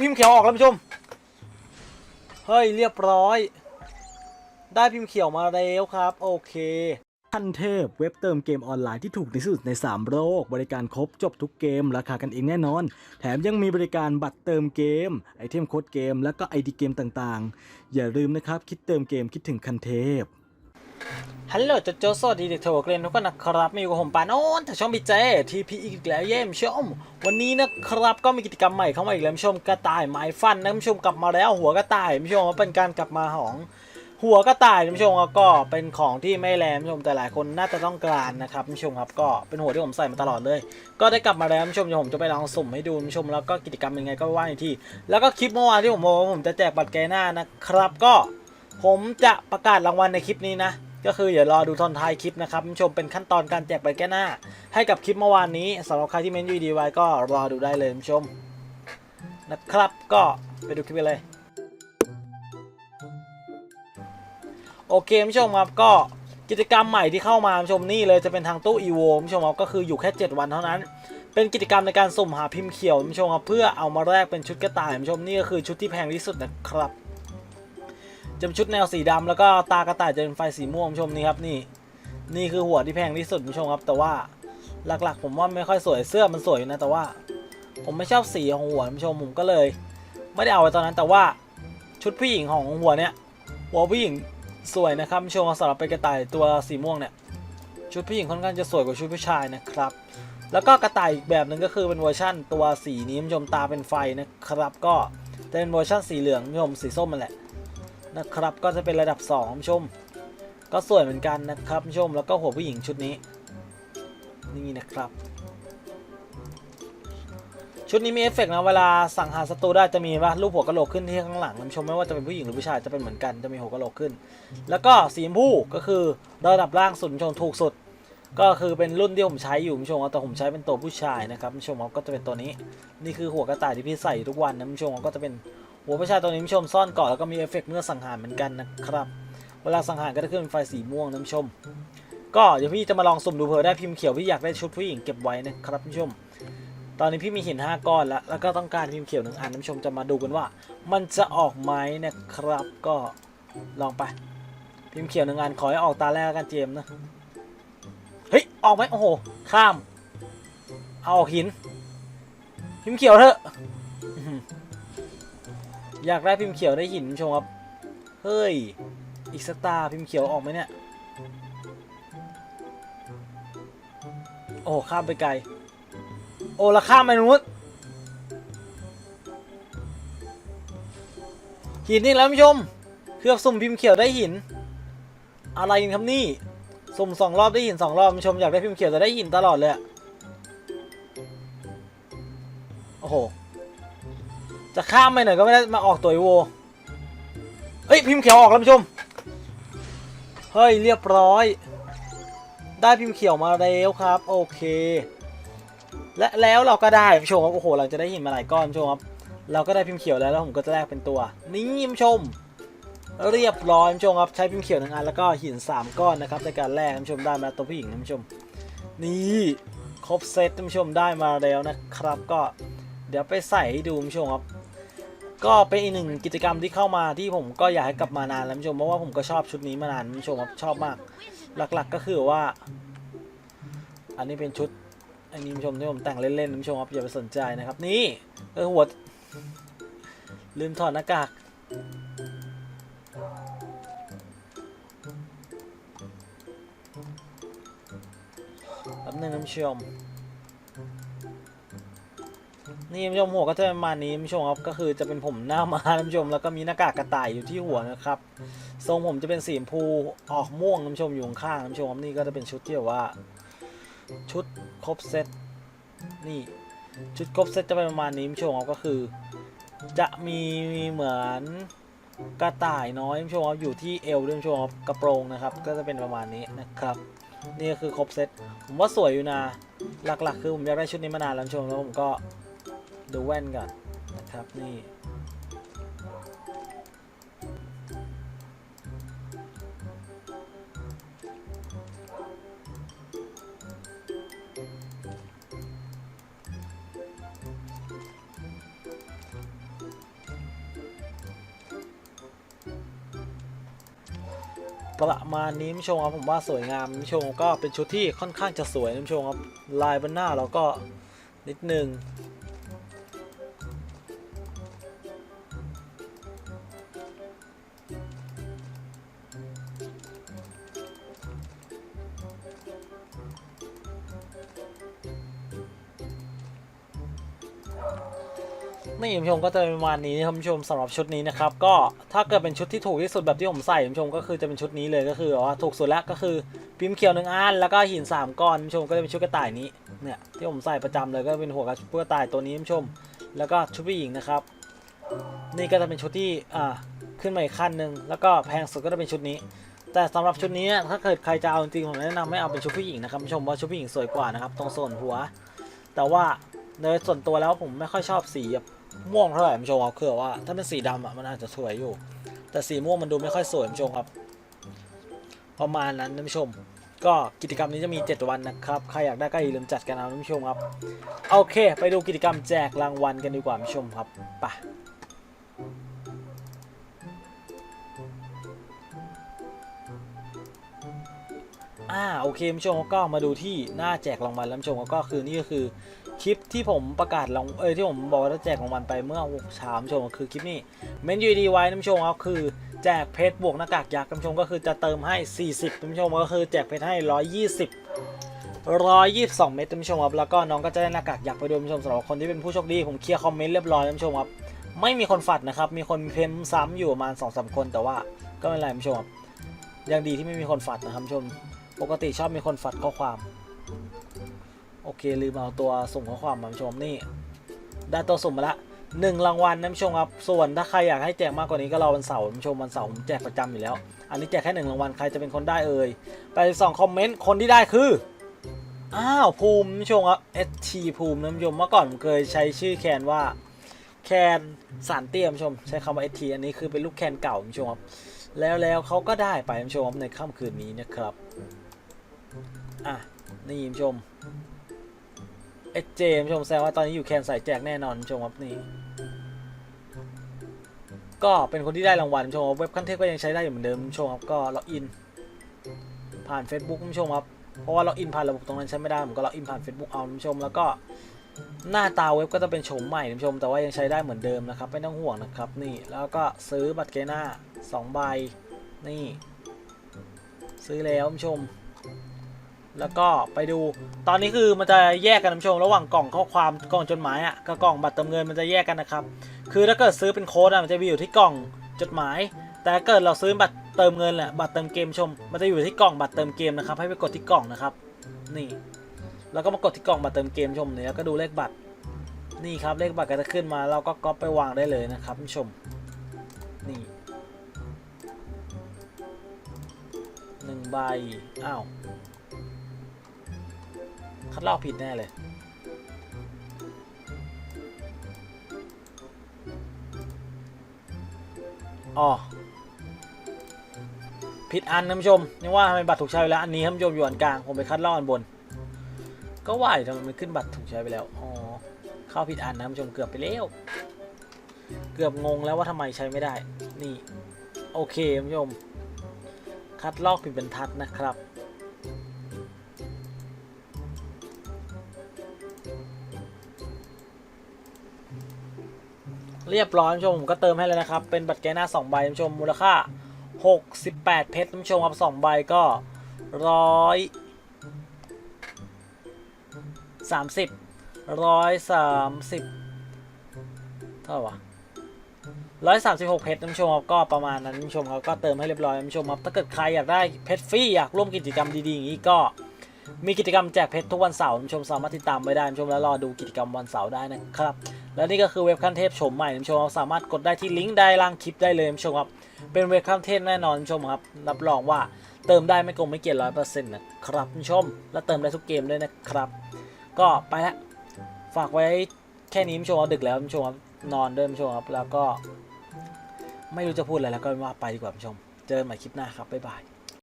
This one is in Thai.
พิมพ์เขียวออกแล้วผู้ชม เฮ้ยเรียบร้อย ได้พิมพ์เขียวมาแล้วครับ โอเคทันเทพเว็บเติมเกมออนไลน์ที่ถูกที่สุดใน 3 โลก บริการครบจบทุกเกม ราคากันเองแน่นอน แถมยังมีบริการบัตรเติมเกม ไอเทมโค้ดเกม แล้วก็ไอดีเกมต่างๆ อย่าลืมนะครับ คิดเติมเกมคิดถึงคันเทพ ฮัลโหลจโจสวัสดีเด็กโถเกรนทุกคนนะครับมีอยู่กับผมปานโอนแต่ช่องบีเจทีพีอีกแล้วเยี่ยมชม วันนี้นะครับก็มีกิจกรรมใหม่เข้ามาอีกแล้วชมกระต่ายไม้ฟันนะผู้ชมกลับมาแล้วหัวกระต่ายชมว่าเป็นการกลับมาของหัวกระต่ายชมก็เป็นของที่ไม่แรงชมแต่หลายคนน่าจะต้องการนะครับผู้ชมครับก็เป็นหัวที่ผมใส่มาตลอดเลย ก็ได้กลับมาแล้วผู้ชมเดี๋ยวผมจะไปลองสุ่มให้ดูผู้ชมแล้วก็กิจกรรมเป็นไงก็ว่าอีกทีแล้วก็คลิปเมื่อวานที่ผมบอกว่าผมจะแจกบัตรแกหน้านะครับ ก็ผมจะประกาศรางวัลในคลิปนี้นะ ก็คืออย่ารอดูตอนท้ายคลิปนะครับชมเป็นขั้นตอนการแจกใบแก้หน้า ให้กับคลิปเมื่อวานนี้สำหรับใครที่เมนยูดีไว้ก็รอดูได้เลยชมนะครับก็ไปดูคลิปกันเลยโอเคผู้ชมครับก็กิจกรรมใหม่ที่เข้ามาผู้ชมนี่เลยจะเป็นทางตู้ EVO คุณผู้ชมครับก็คืออยู่แค่ 7 วันเท่านั้น เป็นกิจกรรมในการสุ่มหาพิมพ์เขียวผู้ชมครับเพื่อเอามาแลกเป็นชุดกระต่ายผู้ชมนี่ก็คือชุดที่แพงที่สุดนะครับ จะเป็นชุดแนวสีดำแล้วก็ตากระต่ายจะเป็นไฟสีม่วงชมนี่ครับนี่ นี่คือหัวที่แพงที่สุดผู้ชมครับ แต่ว่าหลักๆ ผมว่าไม่ค่อยสวยเสื้อมันสวยนะ แต่ว่าผมไม่ชอบสีของหัวผู้ชมผมก็เลย ไม่ได้เอาไว้ตอนนั้นแต่ว่าชุดผู้หญิงของหัวเนี้ยหัวผู้หญิงสวยนะครับผู้ชมสำหรับเป็นกระต่ายตัวสีม่วงเนี่ยชุดผู้หญิงค่อนข้างจะสวยกว่าชุดผู้ชายนะครับ แล้วก็กระต่ายอีกแบบหนึ่งก็คือเป็นเวอร์ชั่นตัวสีนี้ผู้ชมตาเป็นไฟนะครับ ก็จะเป็นเวอร์ชั่นสีเหลืองผู้ชมสีส้มมันแหละ นะครับ ก็จะเป็นระดับ2คุณผู้ชม ก็สวยเหมือนกันนะครับคุณผู้ชมแล้วก็หัวผู้หญิงชุดนี้ นี่นะครับ ชุดนี้มีเอฟเฟกต์นะเวลาสั่งหาศัตรูได้จะมีว่ารูปหัวกะโหลกขึ้นที่ข้างหลังคุณผู้ชมไม่ว่าจะเป็นผู้หญิงหรือผู้ชายจะเป็นเหมือนกันจะมีหัวกะโหลกขึ้น แล้วก็สีชมพูก็คือระดับล่างสุดคุณผู้ชมถูกสุดก็คือเป็นรุ่นที่ผมใช้อยู่คุณผู้ชมแต่ผมใช้เป็นตัวผู้ชายนะครับคุณผู้ชมก็จะเป็นตัวนี้ นี่คือหัวกระต่ายที่พี่ใส่ทุกวันนะคุณผู้ชมก็จะเป็น หัวประชาตัวนี้ผู้ชมซ่อนเกาะแล้วก็มีเอฟเฟกต์เมื่อสังหารเหมือนกันนะครับ เวลาสังหารก็จะขึ้นเป็นไฟสีม่วงนะผู้ชม ก็เดี๋ยวพี่จะมาลองสุ่มดูเผื่อได้พิมพ์เขียวพี่อยากได้ชุดผู้หญิงเก็บไว้นะครับผู้ชม ตอนนี้พี่มีหิน5ก้อนแล้วแล้วก็ต้องการพิมพ์เขียวหนึ่งอันนะผู้ชมจะมาดูกันว่า มันจะออกไหมนะครับ ก็ลองไป พิมพ์เขียวหนึ่งอันขอให้ออกตาแรกแล้วกันเจมนะเฮ้ยออกไหมโอ้โหข้าม เอาออกหิน พิมพ์เขียวเถอะ อยากได้พิมพ์เขียวได้หินชมครับ เฮ้ย อีกสกตาร์พิมพ์เขียวออกไหมเนี่ย โอ้ข้ามไปไกล โอ้ละข้ามไปนู้นหินนี่แล้วผู้ชมเกือบสุ่มพิมพ์เขียวได้หิน อะไรกันครับนี่ สุ่มสองรอบได้หินสองรอบผู้ชมอยากได้พิมพ์เขียวแต่ได้หินตลอดเลย โอ้โห จะข้ามไปหน่อยก็ไม่ได้มาออกตัวไอโวเฮ้ยพิมพ์เขียวออกแล้วผู้ชม เฮ้ยเรียบร้อย ได้พิมพ์เขียวมาแล้วครับ โอเค และแล้วเราก็ได้ผู้ชมครับโอ้โหเราจะได้หินมาหลายก้อนผู้ชมครับเราก็ได้พิมพ์เขียวแล้วแล้วผมก็จะแลกเป็นตัว นี่ผู้ชม เรียบร้อยผู้ชมครับใช้พิมพ์เขียวหนึ่งอันแล้วก็หินสามก้อนนะครับในการแลกผู้ชมได้มาตัวผู้หญิงผู้ชม นี่ครบเซตผู้ชมได้มาแล้วนะครับ ก็เดี๋ยวไปใส่ให้ดูผู้ชมครับ ก็เป็นอีกหนึ่งกิจกรรมที่เข้ามาที่ผมก็อยากให้กลับมานานแล้วผู้ชมเพราะว่าผมก็ชอบชุดนี้มานานผู้ชมครับชอบมาก หลักๆก็คือว่า อันนี้เป็นชุดอันนี้ผู้ชมที่ผมแต่งเล่นๆผู้ชมครับอย่าไปสนใจนะครับ นี่เออหัวลืมถอดหน้ากากแป๊บนึงนะผู้ชม นี่ผู้ชมหัวก็จะประมาณนี้ผู้ชมครับก็คือจะเป็นผมหน้ามาท่านผู้ชมแล้วก็มีหน้ากากกระต่ายอยู่ที่หัวนะครับทรงผมจะเป็นสีชมพูออกม่วงท่านผู้ชมอยู่ข้างท่านผู้ชมครับนี่ก็จะเป็นชุดที่แบบว่า ชุดครบเซตนี่ชุดครบเซตจะเป็นประมาณนี้ผู้ชมครับก็คือ จะมีเหมือนกระต่ายน้อยท่านผู้ชมครับอยู่ที่เอวด้วยท่านผู้ชมครับกระโปรงนะครับ ก็จะเป็นประมาณนี้นะครับนี่ก็คือครบเซตผมว่าสวยอยู่นะหลักๆ คือผมอยากได้ชุดนี้มานานแล้วท่านผู้ชมแล้วผมก็ ดูแว่นก่อนนะครับนี่ประมาณนี้มิชงครับผมว่าสวยงามมิชงก็เป็นชุดที่ค่อนข้างจะสวยมิชงครับลายบนหน้าเราก็นิดนึง นี่คุณผู้ชมก็จะเป็นประมาณนี้นะคุณผู้ชมสำหรับชุดนี้นะครับก็ถ้าเกิดเป็นชุดที่ถูกที่สุดแบบที่ผมใส่คุณผู้ชมก็คือจะเป็นชุดนี้เลยก็คือว่าถูกสุดแล้วก็คือพิมพ์เขียวหนึ่งอันแล้วก็หินสามก้อนคุณผู้ชมก็จะเป็นชุดกระต่ายนี้เนี่ยที่ผมใส่ประจำเลยก็เป็นหัวกระต่ายตัวนี้คุณผู้ชม แล้วก็ชุดผู้หญิงนะครับ นี่ก็จะเป็นชุดที่อ่าขึ้นมาอีกขั้นหนึ่งแล้วก็แพงสุดก็จะเป็นชุดนี้แต่สำหรับชุดนี้ถ้าเกิดใครจะเอาจริงผมแนะนำไม่เอาเป็นชุดผู้หญิงนะครับคุณผู้ชมเพราะชุดผู้หญิงสวยกว่านะครับตรงส่วนหัว แต่ว่าโดยส่วนตัวแล้วผมไม่ค่อยชอบสีแบบ ม่วงเท่าไหร่คุณผู้ชมครับคือว่าถ้าเป็นสีดำอะมันอาจจะสวยอยู่ แต่สีม่วงมันดูไม่ค่อยสวยคุณผู้ชมครับ ประมาณนั้นนผู้ชม ก็กิจกรรมนี้จะมี 7 วันนะครับใครอยากได้ก็อย่าลืมจัดกันเอาท่านผู้ชมครับโอเค ไปดูกิจกรรมแจกรางวัลกันดีกว่าท่านผู้ชมครับไปอ่าโอเคคุณผู้ชมก็มาดูที่หน้าแจกรางวัลแล้วคุณผู้ชมก็คือนี่ก็คือ คลิปที่ผมประกาศรางเอ้ยที่ผมบอกว่าจะแจกรางวัลไปเมื่อเช้าคุณผู้ชมคือคลิปนี้เมนยูดีไว้นผู้ชมครับคือแจกเพชรบวกหน้ากากยักษ์นผู้ชมก็คือจะเติมให้ 40ท่านผู้ชมก็คือแจกเพชรให้ 120 122 เม็ดนผู้ชมครับแล้วก็น้องก็จะได้หน้ากากยักษ์ไปด้วยนผู้ชมสำหรับคนที่เป็นผู้โชคดีผมเคลียร์คอมเมนต์เรียบร้อยนผู้ชมครับไม่มีคนฝัดนะครับมีคนเพมซ้ำอยู่ประมาณ2-3คนแต่ว่าก็ไม่เป็นไรนผู้ชมครับยังดีที่ไม่มีคนฝัดนะครับชม ปกติชอบมีคนฝัดข้อความ โอเคลืมเอาตัวส่งข้อความมาชมนี่ ได้ตัวสุ่มมาละหนึ่งรางวัลนะผู้ชมครับส่วนถ้าใครอยากให้แจกมากกว่านี้ก็รอวันเสาร์นะผู้ชมวันเสาร์ผมแจกประจำอยู่แล้ว อันนี้แจกแค่หนึ่งรางวัลใครจะเป็นคนได้เอ่ยไปสองคอมเมนต์คนที่ได้คืออ้าวภูมินะผู้ชมครับ ST ภูมินะผู้ชมเมื่อก่อนผมเคยใช้ชื่อแคนว่าแคนสารเตี้ยผู้ชม ใช้คำว่า ST อันนี้คือเป็นลูกแคนเก่าผู้ชมครับแล้วแล้วเขาก็ได้ไปผู้ชมในค่ำคืนนี้นะครับอะนี่คุณผู้ชม เอเจคุณผู้ชมแสดงว่าตอนนี้อยู่แคนใส่แจกแน่นอนผู้ชมครับนี่ ก็เป็นคนที่ได้รางวัลผู้ชมครับเว็บคันเทพก็ยังใช้ได้อยู่เหมือนเดิมผู้ชมครับก็ล็อกอิน ผ่าน Facebook คุณผู้ชมครับเพราะว่าล็อกอินผ่านระบบตรงนั้นใช้ไม่ได้ผมก็ล็อกอินผ่าน Facebook เอาผู้ชมแล้วก็หน้าตาเว็บก็จะเป็นโฉมใหม่ผู้ชม แต่ว่ายังใช้ได้เหมือนเดิมนะครับไม่ต้องห่วงนะครับนี่แล้วก็ซื้อบัตรเกน่าสองใบนี่ ซื้อแล้วผู้ชม แล้วก็ไปดู ตอนนี้คือมันจะแยกกันนผู้ชมระหว่างกล่องข้อความกล่องจดหมายอะกับกล่องบัตรเติมเงินมันจะแยกกันนะครับ คือถ้าเกิดซื้อเป็นโค้ดอะมันจะมีอยู่ที่กล่องจดหมาย แต่ถ้าเกิดเราซื้อบัตรเติมเงินแหละบัตรเติมเกมชม มันจะอยู่ที่กล่องบัตรเติมเกมนะครับ ให้ไปกดที่กล่องนะครับ นี่ แล้วก็มากดที่กล่องบัตรเติมเกมชมเนี่ยแล้วก็ดูเลขบัตร นี่ครับเลขบัตรก็จะขึ้นมาเราก็ก๊อปไปวางได้เลยนะครับผู้ชม นี่หนึ่งใบ อ้าว คัดลอกผิดแน่เลยอ๋อผิดอันนะท่านผู้ชมยังว่าทำไมบัตรถูกใช้ไปแล้วอันนี้ท่านผู้ชมอยู่อันกลางผมไปคัดลอกอันบน ก็ว่าทำไมมันขึ้นบัตรถูกใช้ไปแล้วอ๋อเข้าผิดอันนะท่านผู้ชมเกือบไปแล้วเกือบงงแล้วว่าทำไมใช้ไม่ได้ นี่ โอเคท่านผู้ชม คัดลอกผิดบรรทัดนะครับ เรียบร้อยท่านผู้ชมผมก็เติมให้แล้วนะครับ เป็นบัตรแกหน้า2ใบท่านผู้ชมมูลค่า 68 เพชรท่านผู้ชมครับ2ใบก็ร้อยสามสิบร้อยสามสิบเท่าไหร่วะร้อยสามสิบหกเพชรท่านผู้ชมครับก็ประมาณนั้นท่านผู้ชมครับก็เติมให้เรียบร้อยท่านผู้ชมครับถ้าเกิดใครอยากได้เพชรฟรีอยากร่วมกิจกรรมดีๆอย่างนี้ก็มีกิจกรรมแจกเพชรทุกวันเสาร์ท่านผู้ชมสามารถติดตามไว้ได้ท่านผู้ชมแล้วรอดูกิจกรรมวันเสาร์ได้นะครับ และนี่ก็คือเว็บขั้นเทพโฉมใหม่ท่านผู้ชมครับสามารถกดได้ที่ลิงก์ใดล่างคลิปได้เลยท่านผู้ชมครับเป็นเว็บขั้นเทพแน่นอนท่านผู้ชมครับรับรองว่าเติมได้ไม่โกงไม่เกียร้อยเปอร์เซ็นต์นะครับท่านผู้ชม และเติมได้ทุกเกมด้วยนะครับ ก็ไปละฝากไว้แค่นี้ท่านผู้ชมครับดึกแล้วท่านผู้ชมครับนอนด้วยท่านผู้ชมครับแล้วก็ ไม่รู้จะพูดอะไรแล้วก็ว่าไปดีกว่าท่านผู้ชม เจอกันใหม่คลิปหน้าครับบ๊ายบาย